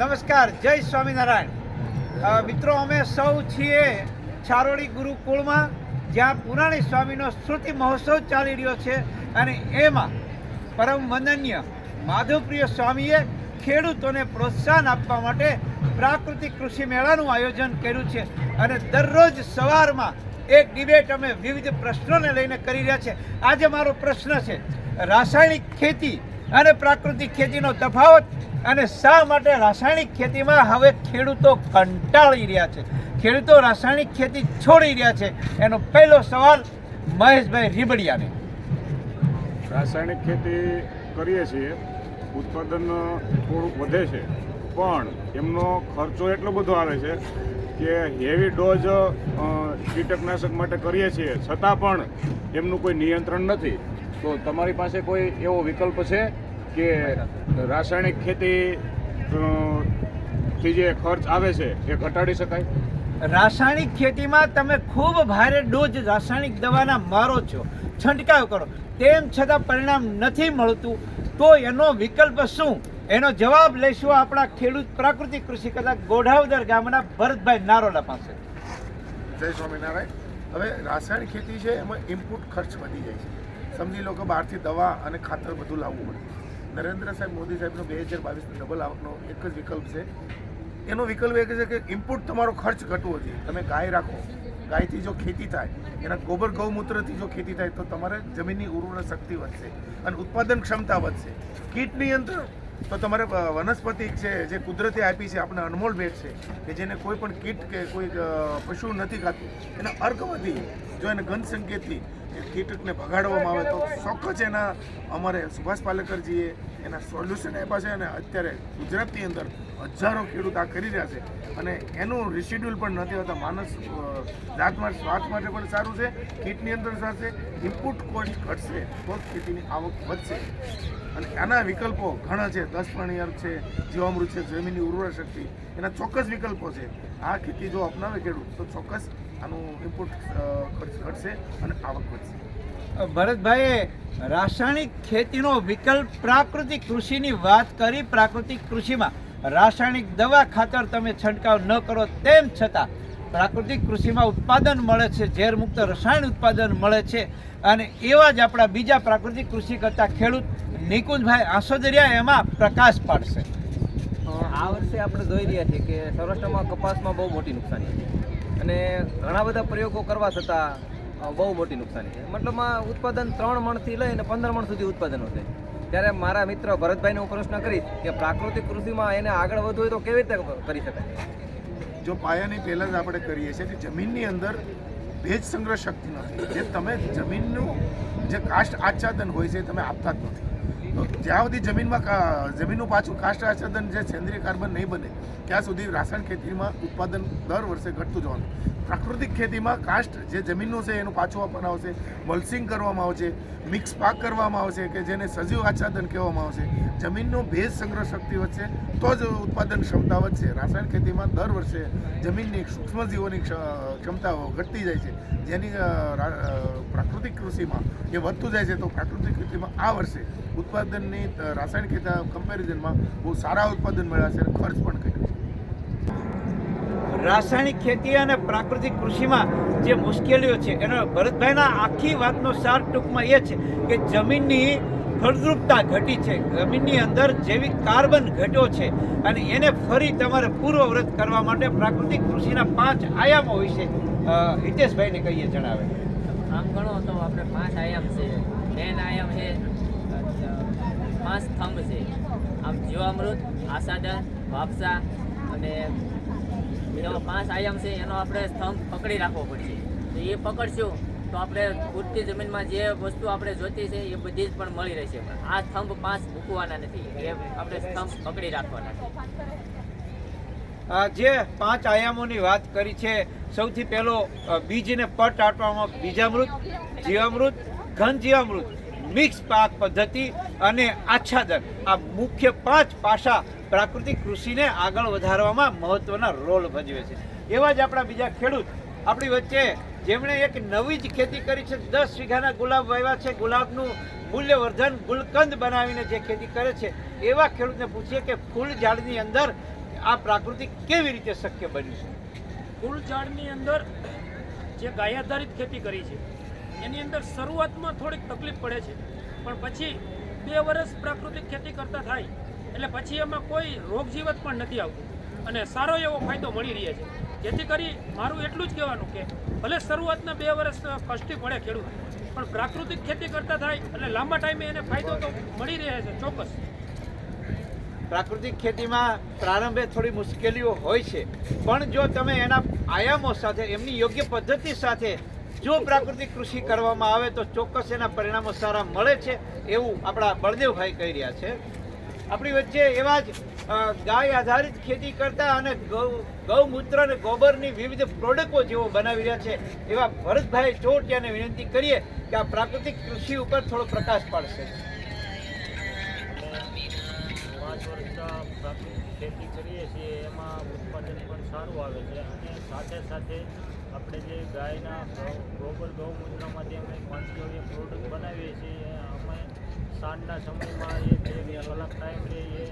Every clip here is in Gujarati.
નમસ્કાર, જય સ્વામિનારાયણ. મિત્રો, અમે સૌ છીએ છારોડી ગુરુકુળમાં, જ્યાં પુરાણી સ્વામીનો શ્રુતિ મહોત્સવ ચાલી રહ્યો છે અને એમાં પરમ વંદનીય માધવપ્રિય સ્વામીએ ખેડૂતોને પ્રોત્સાહન આપવા માટે પ્રાકૃતિક કૃષિ મેળાનું આયોજન કર્યું છે અને દરરોજ સવારમાં એક ડિબેટ અમે વિવિધ પ્રશ્નોને લઈને કરી રહ્યા છે. આજે મારો પ્રશ્ન છે, રાસાયણિક ખેતી અને પ્રાકૃતિક ખેતીનો તફાવત અને શા માટે રાસાયણિક ખેતીમાં હવે ખેડૂતો કંટાળી રહ્યા છે? ખેડૂતો રાસાયણિક ખેતી છોડી રહ્યા છે. એનો પહેલો સવાલ મહેશભાઈ રીબડિયાને. રાસાયણિક ખેતી કરીએ છીએ, ઉત્પાદન થોડુંક વધે છે, પણ એમનો ખર્ચો એટલો બધો આવે છે કે હેવી ડોઝ કીટકનાશક માટે કરીએ છીએ. છતાં પણ એમનું કોઈ નિયંત્રણ નથી. તો તમારી પાસે કોઈ એવો વિકલ્પ છે કે રાસાયણિક ખેતી થી જે ખર્ચ આવે છે એ ઘટાડી શકાય? રાસાયણિક ખેતીમાં તમે ખૂબ ભારે ડોઝ રાસાયણિક દવાના મારો છો. છંટકાવ કરો. તેમ છતાં પરિણામ નથી મળતું. તો એનો વિકલ્પ શું? એનો જવાબ લઈશું આપણા ખેડૂત પ્રાકૃતિક કૃષિ કરતા ગોઢાવદર ગામના ભરતભાઈ નારોલા પાસે. જય સ્વામિનારાયણ. હવે રાસાયણિક ખેતી છે એમાં ઇનપુટ ખર્ચ વધી જાય છે. સમજી લો કે બહારથી દવા અને ખાતર બધું લાવવું પડે. નરેન્દ્ર સાહેબ મોદી સાહેબનો બે હજાર બાવીસનો ડબલ આવકનો એક જ વિકલ્પ છે. એનો વિકલ્પ એક છે કે ઇનપુટ તમારો ખર્ચ ઘટવો જોઈએ. તમે ગાય રાખો. ગાયથી જો ખેતી થાય, એના ગોબર ગૌમૂત્રથી જો ખેતી થાય, તો તમારે જમીનની ઉર્વર શક્તિ વધશે અને ઉત્પાદન ક્ષમતા વધશે. કીટ નિયંત્રણ, તો તમારે વનસ્પતિ છે, જે કુદરતે આપી છે, આપણે અનમોલ ભેટ છે, કે જેને કોઈ પણ કીટ કે કોઈ પશુ નથી ખાતું, એના અર્કવથી જો એને ગંધ સંકેતથી એ કીટકને ભગાડવામાં આવે તો ચોક્કસ એના અમારે સુભાષ પાલેકરજીએ એના સોલ્યુશન આપ્યા છે અને અત્યારે ગુજરાતની અંદર હજારો ખેડૂત આ કરી રહ્યા છે. અને એનું રિશિડ્યુલ પણ નથી હોતા. માણસ અ, જાતમાં સ્વાસ્થ્ય માટે પણ સારું છે કીટની અંદર સાથે ઇનપુટ કોસ્ટ ઘટશે તો ખેતીની આવક વધશે. અને આના વિકલ્પો ઘણા છે. દસ પાણીયર છે જીવામૃત છે જમીનની ઉર્વરા શક્તિ. એના ચોક્કસ વિકલ્પો છે. આ ખેતી જો અપનાવે ખેડૂત તો ચોક્કસ આનું ઇમ્પોર્ટ ઘટશે અને આવક વધશે. ભરતભાઈએ રાસાયણિક ખેતીનો વિકલ્પ પ્રાકૃતિક કૃષિની વાત કરી. પ્રાકૃતિક કૃષિમાં રાસાયણિક દવા ખાતર તમે છંટકાવ ન કરો તેમ છતાં પ્રાકૃતિક કૃષિમાં ઉત્પાદન મળે છે ઝેરમુક્ત રસાયણ ઉત્પાદન મળે છે અને એવા જ આપણા બીજા પ્રાકૃતિક કૃષિ કરતા ખેડૂત નિકુંજભાઈ આસોદરિયા એમાં પ્રકાશ પાડશે. આ વર્ષે આપણે જોઈ રહ્યા છીએ કે સૌરાષ્ટ્રમાં કપાસમાં બહુ મોટી નુકસાની છે. અને ઘણા બધા પ્રયોગો કરવા છતાં બહુ મોટી નુકસાની છે. મતલબમાં ઉત્પાદન ત્રણ મણથી લઈને પંદર મણ સુધી ઉત્પાદન વધે ત્યારે મારા મિત્ર ભરતભાઈને હું પ્રશ્ન કરીશ કે પ્રાકૃતિક કૃષિમાં એને આગળ વધવું હોય તો કેવી રીતે કરી શકાય? જો પાયાની પહેલાં જ આપણે કરીએ છીએ કે જમીનની અંદર ભેજ સંગ્રહ શક્તિ નથી. જે તમે જમીનનું જે કાષ્ટ આચ્છાદન હોય છે તમે આપતા જ નથી. જ્યાં સુધી જમીનમાં જમીનનું પાછું કાષ્ટ આચ્છાદન જે સેન્દ્રિય કાર્બન નહીં બને, ત્યાં સુધી રાસાયણિક ખેતીમાં ઉત્પાદન દર વર્ષે ઘટતું જવાનું. પ્રાકૃતિક ખેતીમાં કાસ્ટ જે જમીનનું છે એનું પાછું આપવામાં આવશે, મલ્સિંગ કરવામાં આવશે, મિક્સ પાક કરવામાં આવશે કે જેને સજીવ આચ્છાદન કહેવામાં આવશે. જમીનનો ભેજ સંગ્રહ શક્તિ વધશે, તો જ ઉત્પાદન ક્ષમતા વધશે. રાસાયણિક ખેતીમાં દર વર્ષે જમીનની સૂક્ષ્મજીવોની ક્ષ- ક્ષમતાઓ ઘટતી જાય છે. જેની પ્રાકૃતિક કૃષિમાં એ વધતું જાય છે, તો પ્રાકૃતિક ખેતીમાં આ વર્ષે ઉત્પાદનની રાસાયણિક ખેતી કમ્પેરિઝનમાં બહુ સારા ઉત્પાદન મળ્યા છે અને ખર્ચ પણ કર્યો છે. રાસાયણિક ખેતી અને પ્રાકૃતિક કૃષિમાં જે મુશ્કેલીઓ છે, એનો ભરતભાઈના આખી વાતનો સાર ટૂંકમાં એ છે કે જમીનની ફળદ્રુપતા ઘટી છે. જમીનની અંદર જૈવિક કાર્બન ઘટ્યો છે અને એને ફરી તમારે પૂર્વવ્રત કરવા માટે પ્રાકૃતિક કૃષિના પાંચ આયામો વિશે હિતેશભાઈને કહીએ જણાવે. આમ ગણો તો આપણે પાંચ આયામ છે. મેન આયામ છે પાંચ સ્તંભ છે. આમ જીવામૃત આસાદન વાપસા અને એવા પાંચ આયામ છે, એનો આપણે સ્તંભ પકડી રાખવો પડશે. તો એ પકડશું, તો આપણે પૂરતી જમીનમાં જે વસ્તુ આપણે જોતી છે, એ બધી જ પણ મળી રહેશે. પણ આ સ્તંભ પાંચ મૂકવાના નથી, એ આપણે સ્તંભ પકડી રાખવાના છે. જે પાંચ આયામોની વાત કરી છે, સૌથી પહેલો બીજને પટ આટવામાં બીજામૃત, જીવામૃત, ઘન જીવામૃત, મિક્સ પાક પદ્ધતિ અને આચ્છાદન. આ મુખ્ય પાંચ પાસા પ્રાકૃતિક કૃષિને આગળ વધારવામાં મહત્ત્વના રોલ ભજવે છે. એવા જ આપણા બીજા ખેડૂત આપણી વચ્ચે જેમણે એક નવી જ ખેતી કરી છે. દસ વીઘાના ગુલાબ વાવ્યા છે. ગુલાબનું મૂલ્યવર્ધન ગુલકંદ બનાવીને જે ખેતી કરે છે. એવા ખેડૂતને પૂછીએ કે ફૂલ ઝાડની અંદર આ પ્રાકૃતિક કેવી રીતે શક્ય બન્યું છે? ફૂલ ઝાડની અંદર જે ગાય આધારિત ખેતી કરી છે, એની અંદર શરૂઆતમાં થોડીક તકલીફ પડે છે. પણ પછી બે વર્ષ પ્રાકૃતિક ખેતી કરતા થાય એટલે પછી એમાં કોઈ રોગ જીવત પણ નથી આવતું. અને સારો એવો ફાયદો મળી રહે છે. જેથી કરી મારું એટલું જ કહેવાનું કે ભલે શરૂઆતના બે વર્ષ કષ્ટી પડે ખેડૂત, પણ પ્રાકૃતિક ખેતી કરતા થાય એટલે લાંબા ટાઈમે એને ફાયદો તો મળી રહે છે ચોક્કસ. પ્રાકૃતિક ખેતીમાં પ્રારંભે થોડી મુશ્કેલીઓ હોય છે. પણ જો તમે એના આયામો સાથે, એમની યોગ્ય પદ્ધતિ સાથે જો પ્રાકૃતિક કૃષિ કરવામાં આવે તો ચોક્કસ એના પરિણામો સારા મળે છે એવું આપણા બળદેવભાઈ કહી રહ્યા છે. આપણી વચ્ચે એવા જ ગાય આધારિત ખેતી કરતા અને ગૌ ગૌમૂત્ર અને ગોબરની વિવિધ પ્રોડક્ટો જેઓ બનાવી રહ્યા છે, એવા ભરતભાઈ ચોટિયાને વિનંતી કરીએ કે આ પ્રાકૃતિક કૃષિ ઉપર થોડો પ્રકાશ પાડશે. પાંચ વર્ષ પ્રાકૃતિક ખેતી કરીએ છીએ, એમાં ઉત્પાદન પણ સારું આવે છે અને સાથે સાથે આપણે જે ગાયના ગોબર ગૌમૂત્રમાંથી અમે પાંચ પ્રોડક્ટ બનાવીએ છીએ સાંજના સમયમાં એ જે બે કલાક ટાઈમ રહે એ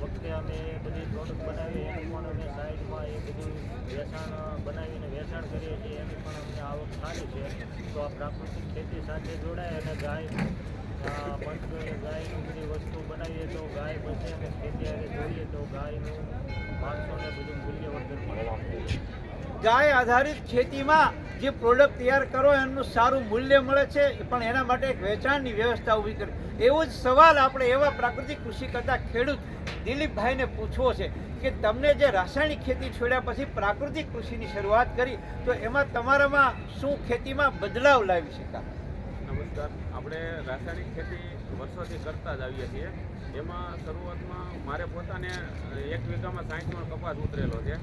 વખતે અમે બધી પ્રોડક્ટ બનાવીએ એનું પણ અમે સાઈડમાં એ બધું વેચાણ, બનાવીને વેચાણ કરીએ છીએ, એની પણ અમને આવક સારી છે. તો આ પ્રાકૃતિક ખેતી સાથે જોડાય અને ગાય ગાયની બધી વસ્તુ બનાવીએ તો ગાય પછી અમે ખેતી આગળ જોઈએ તો ગાયનું માણસોને બધું મૂલ્યવર્ધન મળે. ગાય આધારિત ખેતીમાં જે પ્રોડક્ટ તૈયાર કરો એનું સારું મૂલ્ય મળે છે પણ એના માટે એક વેચાણની વ્યવસ્થા ઊભી કરી. એવો જ સવાલ આપણે એવા પ્રાકૃતિક કૃષિ કરતા ખેડૂત દિલીપભાઈને પૂછવો છે કે તમને જે રાસાયણિક ખેતી છોડ્યા પછી પ્રાકૃતિક કૃષિની શરૂઆત કરી, તો એમાં તમારામાં શું ખેતીમાં બદલાવ લાવી શકાય? નમસ્કાર. આપણે રાસાયણિક ખેતી વર્ષોથી કરતા જ આવીએ છીએ. એમાં શરૂઆતમાં મારે પોતાને એક વીઘામાં સાઠ મણ કપાસ ઉતરેલો છે.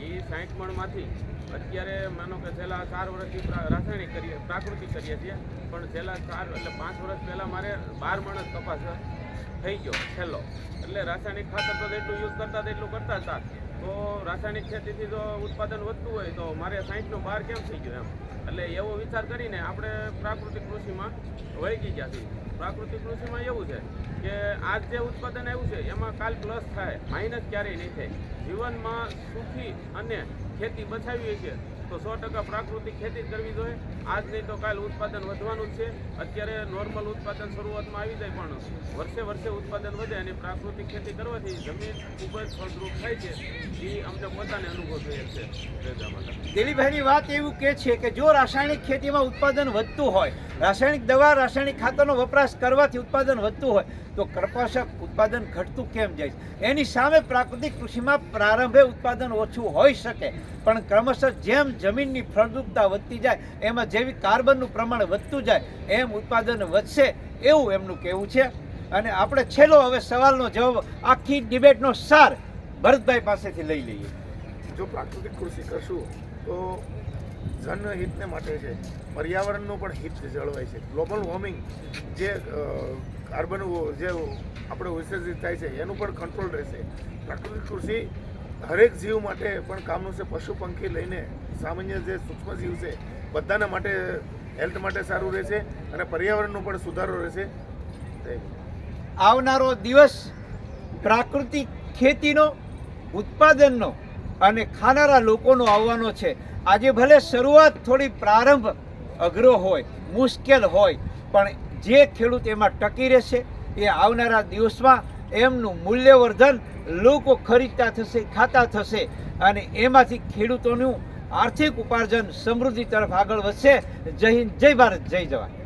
એ સાઠ મણમાંથી અત્યારે માનો કે છેલ્લા ચાર વર્ષથી રાસાયણિક કરીએ, પ્રાકૃતિક કરીએ છીએ, પણ છેલ્લા ચાર, એટલે પાંચ વર્ષ પહેલાં મારે બાર મણ જ કપાસ થઈ ગયો છેલ્લો. એટલે રાસાયણિક ખાતર તો જેટલું યુઝ કરતા એટલું કરતા હતા તો રાસાયણિક ખેતીથી જો ઉત્પાદન વધતું હોય તો મારે સાઠનો બાર કેમ થઈ ગયો એમ? એટલે એવો વિચાર કરીને આપણે પ્રાકૃતિક કૃષિમાં વળગી ગયા છીએ. પ્રાકૃતિક કૃષિમાં એવું છે કે આજ જે ઉત્પાદન આવ્યું છે, એમાં કાલ પ્લસ થાય, માઇનસ ક્યારેય નહીં થાય. જીવનમાં સુખી અને ખેતી બચાવીએ છીએ તો સો ટકા પ્રાકૃતિક ખેતી કરવી જોઈએ. આજ નહીં તો કાલ ઉત્પાદન વધવાનું છે. અત્યારે નોર્મલ ઉત્પાદન શરૂઆતમાં આવી જાય પણ વર્ષે વર્ષે ઉત્પાદન વધે અને પ્રાકૃતિક ખેતી કરવાથી જમીન ખૂબ જ ફળદ્રુપ થાય છે. એ અમને પોતાને અનુભવ થયેલ છે. દિલીપભાઈની વાત એવું કે છે કે જો રાસાયણિક ખેતીમાં ઉત્પાદન વધતું હોય, રાસાયણિક દવા, રાસાયણિક ખાતરનો વપરાશ કરવાથી ઉત્પાદન વધતું હોય તો કરપાસક ઉત્પાદન ઘટતું કેમ જાય? એની સામે પ્રાકૃતિક કૃષિમાં પ્રારંભે ઉત્પાદન ઓછું હોઈ શકે, પણ ક્રમશઃ જેમ જમીનની ફળદ્રુપતા વધતી જાય, એમાં જેવી કાર્બનનું પ્રમાણ વધતું જાય, એમ ઉત્પાદન વધશે એવું એમનું કહેવું છે અને આપણે છેલ્લો હવે સવાલનો જવાબ આખી ડિબેટનો સાર ભરતભાઈ પાસેથી લઈ લઈએ જો પ્રાકૃતિક કૃષિ કરશું, તો જનહિતને માટે છે. પર્યાવરણનું પણ હિત જળવાય છે. ગ્લોબલ વોર્મિંગ જે કાર્બન જે આપણે ઉત્સર્જિત થાય છે, એનું પણ કંટ્રોલ રહેશે. પ્રાકૃતિક કૃષિ હરેક જીવ માટે પણ કામનું છે. પશુ પંખી લઈને સામાન્ય જે સૂક્ષ્મ જીવ છે, બધાના માટે હેલ્થ માટે સારું રહેશે અને પર્યાવરણનો પણ સુધારો રહેશે. આવનારો દિવસ પ્રાકૃતિક ખેતીનો, ઉત્પાદનનો અને ખાનારા લોકોનો આવવાનો છે. આજે ભલે શરૂઆત થોડી પ્રારંભ અઘરો હોય, મુશ્કેલ હોય, પણ જે ખેડૂત એમાં ટકી રહેશે, એ આવનારા દિવસમાં એમનું મૂલ્યવર્ધન લોકો ખરીદતા થશે, ખાતા થશે અને એમાંથી ખેડૂતોનું આર્થિક ઉપાર્જન સમૃદ્ધિ તરફ આગળ વધશે. જય હિન્દ, જય ભારત, જય જવાન.